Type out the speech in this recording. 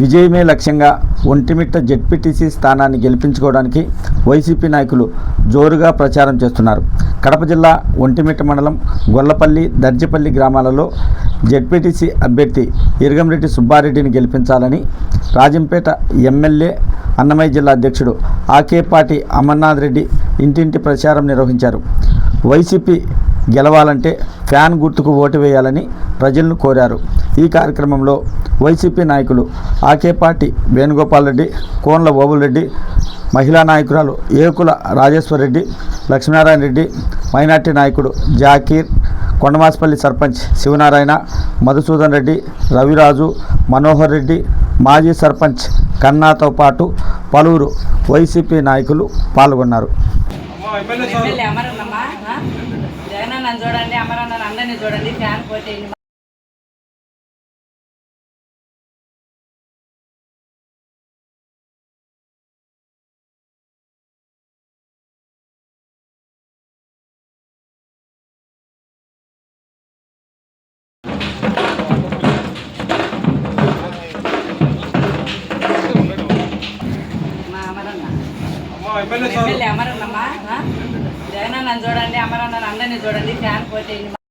విజయమే లక్ష్యంగా ఒంటిమిట్ట జెడ్పీటీసీ స్థానాన్ని గెలిపించుకోవడానికి వైసీపీ నాయకులు జోరుగా ప్రచారం చేస్తున్నారు. కడప జిల్లా ఒంటిమిట్ట మండలం గొల్లపల్లి దర్జిపల్లి గ్రామాలలో జెడ్పీటీసీ అభ్యర్థి ఇరగంరెడ్డి సుబ్బారెడ్డిని గెలిపించాలని రాజంపేట ఎమ్మెల్యే అన్నమయ్య జిల్లా అధ్యక్షుడు ఆకేపాటి అమర్నాథ్ రెడ్డి ఇంటింటి ప్రచారం నిర్వహించారు. వైసీపీ గెలవాలంటే ఫ్యాన్ గుర్తుకు ఓటు వేయాలని ప్రజలను కోరారు. ఈ కార్యక్రమంలో వైసీపీ నాయకులు ఆకేపాటి వేణుగోపాల్ రెడ్డి కోన్ల ఓబుల్ మహిళా నాయకురాలు ఏకుల రాజేశ్వర్ రెడ్డి లక్ష్మీనారాయణ రెడ్డి మైనార్టీ నాయకుడు జాకీర్ కొండమాసపల్లి సర్పంచ్ శివనారాయణ మధుసూదన్ రెడ్డి రవిరాజు మనోహర్ రెడ్డి మాజీ సర్పంచ్ కన్నాతో పాటు పలువురు వైసీపీ నాయకులు పాల్గొన్నారు? నన్ను చూడండి అమరన్న అందరినీ చూడండి ఫ్యాన్ పోతే ఎమ్మెల్యే అమరన్నమ్మా ఆ? జగనన్నని చూడండి అమరన్నని అందరినీ చూడండి ఫ్యాన్ పోతే